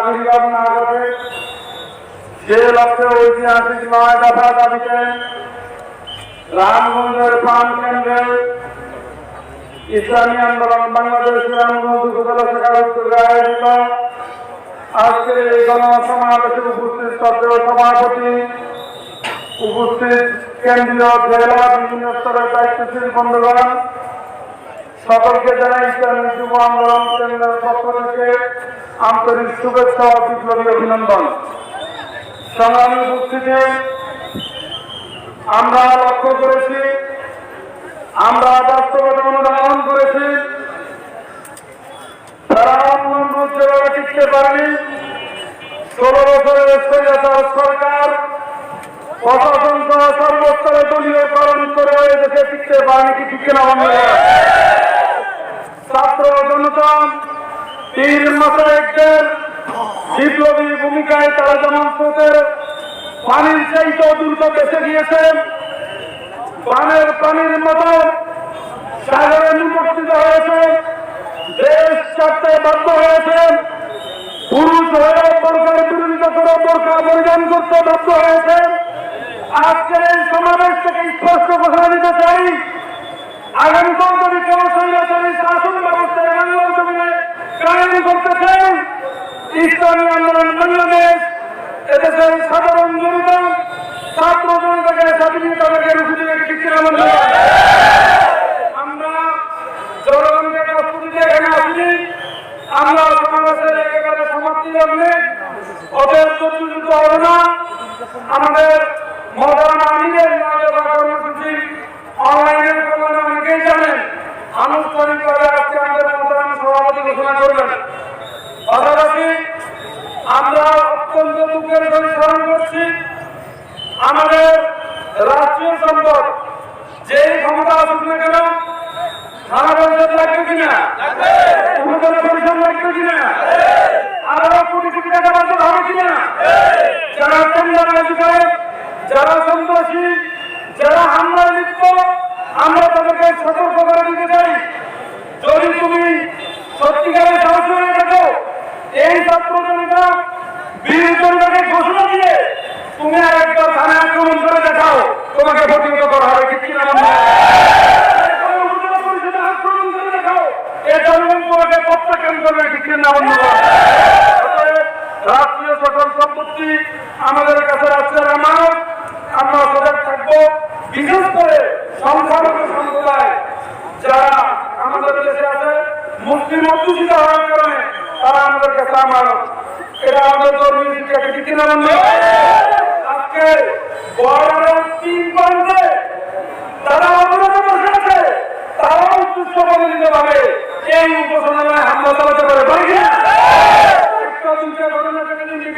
আবির্ভাব না ঘটে সে লক্ষ্যে ঐতিহাসিক নয় দফা দাবিতে রামগঞ্জের প্রাণ কেন্দ্রে ইসলামী আন্দোলন বাংলাদেশ রামগঞ্জ উপজেলা আয়োজিত আজকের এই গণসমাবেশে উপস্থিত সদস্য সভাপতি, উপস্থিত কেন্দ্রীয় জেলা বিভিন্ন স্তরের দায়িত্বশীল বন্ধুগণ সকলকে জানাই ইসলামী যুব আন্দোলন কেন্দ্রের পক্ষ থেকে আন্তরিক শুভেচ্ছা ও বিপ্লবী অভিনন্দন। সংগ্রামী উপস্থিতি, আমরা লক্ষ্য করেছি, আমরা বাস্তবতা অনুধাবন করেছি। তারা যেভাবে টিকতে পারেনি। ষোলো বছরের সরকার প্রশাসন সহ সর্বস্তরে দলীয়করণ করে দেশে টিকতে পারেনি কি টিকতে না ছাত্র জনতা তিন মাসের বিপ্লবী ভূমিকায় তারা যেমন পানির দ্রুত বেঁচে পানের পানির মতো সাগরে হয়েছে, দেশ ছাড়তে বাধ্য হয়েছে, পুরুষ হয়ে বোরকার বিরোধিতা করে বোরকা পরিধান করতে বাধ্য হয়েছে। আজকের এই সমাবেশ থেকে স্পষ্ট ঘোষণা দিতে চাই আগামীকাল যদি সৈন্যচারী ইসলামী আন্দোলন বাংলাদেশ, এদেশের সাধারণ জনতা, ছাত্র জনতাকে স্বাধীনতাকে রুখে দিচ্ছে আমরা জনগণকে প্রস্তুতি এখানে আসিনি। আমরা সমাবেশের একেবারে সমাপ্তি লগ্নে অতএব প্রস্তুত হবে না। আমাদের মহান আমিনের নয়বা কর্মসূচি অনলাইনের কল্যাণে অনেকেই জানেন। আনুষ্ঠানিকভাবে আজকে আমাদের মহান সভাপতি ঘোষণা করবেন পাশাপাশি আমরা অত্যন্ত দুঃখের সঙ্গে স্মরণ করছি। আমাদের রাষ্ট্রীয় সম্পদ, যেই ক্ষমতা আসুক না কেন যারা করে যারা হামলায় লিপ্ত, আমরা তাদেরকে সতর্ক করে দিতে চাই যদি তুমি সত্যিকারের সাহস হয়ে থাকো এই ছাত্র জনতা বীর জনতাকে ঘোষণা দিয়ে তুমি আর একবার থানায় আক্রমণ করে দেখাও তোমাকে প্রতিহত করা হবে ঠিক কিনা বন্ধু? একবার উপজেলা পরিষদে আক্রমণ করে দেখাও এ জনগণ তোমাকে প্রত্যাখ্যান করবে ঠিক কিনা বন্ধু? অতএব রাষ্ট্রীয় সকল সম্পত্তি আমাদের কাছে আছে আমানত আমরা সজাগ থাকব। বিশেষ করে সংখ্যালঘু সম্প্রদায়, যারা আমাদের দেশে আছে, মুসলিম অধ্যুষিত হওয়ার কারণে তারা আমাদের কাছে আমানত এটা আমাদের ধর্মীয় শিক্ষাকে আজকে বড় তিন প্রান্তে তারা অবরোধে বসে আছে তারাও উচ্চ পরিণত ভাবে এই উপসনায় হামলা চালাতে পারে পারে কি না? একটা দুইটা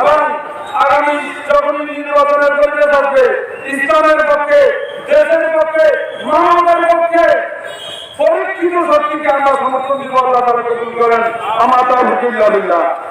এবং আগামী নির্বাচনের পরিবেশ আসবে পক্ষে, দেশের পক্ষে মানবতার পক্ষে, পরীক্ষিত শক্তিকে আমরা সমর্থন দিব, আল্লাহ করেন। আমার বিল্লাহ।